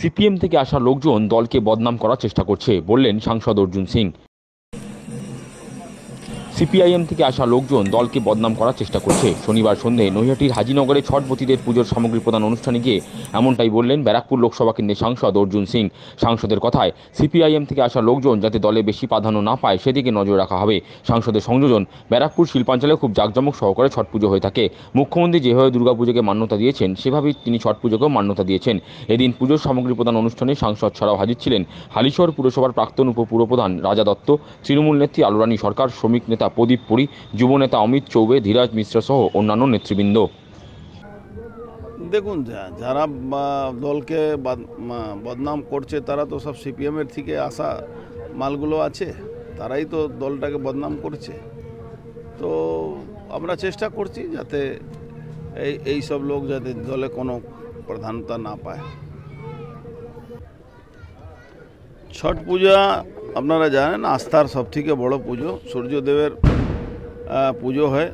CPM থেকে আসা লোকজন দলকে বদনাম করার চেষ্টা করছে বললেন সাংসদ অর্জুন সিং। সিপিআইএম থেকে আসা লোকজন দলকে বদনাম করার চেষ্টা করছে। শনিবার সন্ধে নৈহাটির হাজিনগরে ছটবতীদের পুজোর সামগ্রী প্রদান অনুষ্ঠানে গিয়ে এমনটাই বললেন ব্যারাকপুর লোকসভা কেন্দ্রের সাংসদ অর্জুন সিং। সাংসদের কথায় সিপিআইএম থেকে আসা লোকজন যাতে দলে বেশি প্রাধান্য না পায় সেদিকে নজর রাখা হবে। সাংসদের সংযোজন ব্যারাকপুর শিল্পাঞ্চলে খুব জাঁকজমক সহকারে ছট পুজো হয়ে থাকে। মুখ্যমন্ত্রী যেভাবে দুর্গাপুজোকে মান্যতা দিয়েছেন, সেভাবেই তিনি ছট পুজোকেও মান্যতা দিয়েছেন। এদিন পুজোর সামগ্রী প্রদান অনুষ্ঠানে সাংসদ ছাড়াও হাজির ছিলেন হালিশহর পুরসভার প্রাক্তন উপপুরপ্রধান রাজা দত্ত, তৃণমূল নেত্রী আলোরানী সরকার, শ্রমিক নেতা প্রদীপ পুরী, যুবনেতা অমিত চৌবে, ধীরাজ মিশ্র সহ অন্যান্য নেতৃবৃন্দ। দেখুন যারা দলকে বদনাম করছে, তারা তো সব সিপিএমের থেকে আসা মালগুলো আছে। তারাই তো দলটাকে বদনাম করছে। তো আমরা চেষ্টা করছি যাতে এই এই সব লোক যাতে দলে কোনো প্রধানতা না পায়। ছট পূজা আপনারা জানেন আস্থার সবথেকে বড় পুজো সূর্যদেবের পুজো হয়।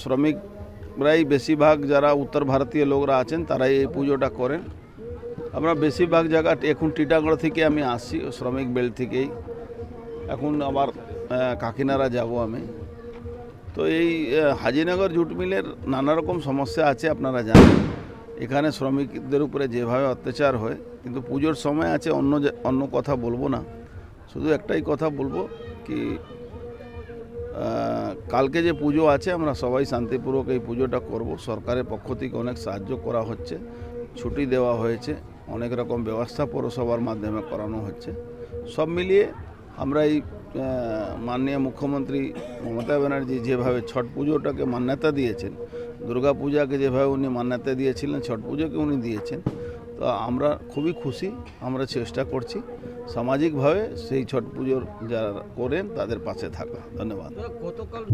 শ্রমিকরাই বেশিরভাগ যারা উত্তর ভারতীয় লোকরা আছেন, তারাই এই পুজোটা করেন। আমরা বেশিরভাগ জায়গা এখন টিটাগড় থেকে আমি আসছি, শ্রমিক বেল থেকেই। এখন আবার কাকিনারা যাব আমি। তো এই হাজিনগর জুট মিলের নানা রকম সমস্যা আছে আপনারা জানেন। এখানে শ্রমিকদের উপরে যেভাবে অত্যাচার হয়, কিন্তু পুজোর সময় আছে অন্য অন্য কথা বলব না। শুধু একটাই কথা বলব কি কালকে যে পুজো আছে, আমরা সবাই শান্তিপূর্বক এই পুজোটা করব। সরকারের পক্ষ থেকে অনেক সাহায্য করা হচ্ছে, ছুটি দেওয়া হয়েছে, অনেক রকম ব্যবস্থা পৌরসভার মাধ্যমে করানো হচ্ছে। সব মিলিয়ে আমরা এই মাননীয় মুখ্যমন্ত্রী মমতা ব্যানার্জি যেভাবে ছট পুজোটাকে মান্যতা দিয়েছেন, দুর্গা পূজাকে যেভাবে উনি মান্যতা দিয়েছিলেন, ছট পুজোকে উনি দিয়েছেন তো আমরা খুবই খুশি, আমরা চেষ্টা করছি। সামাজিকভাবে সেই ছট পুজোর যারা করেন তাদের পাশে থাকা। ধন্যবাদ। গতকাল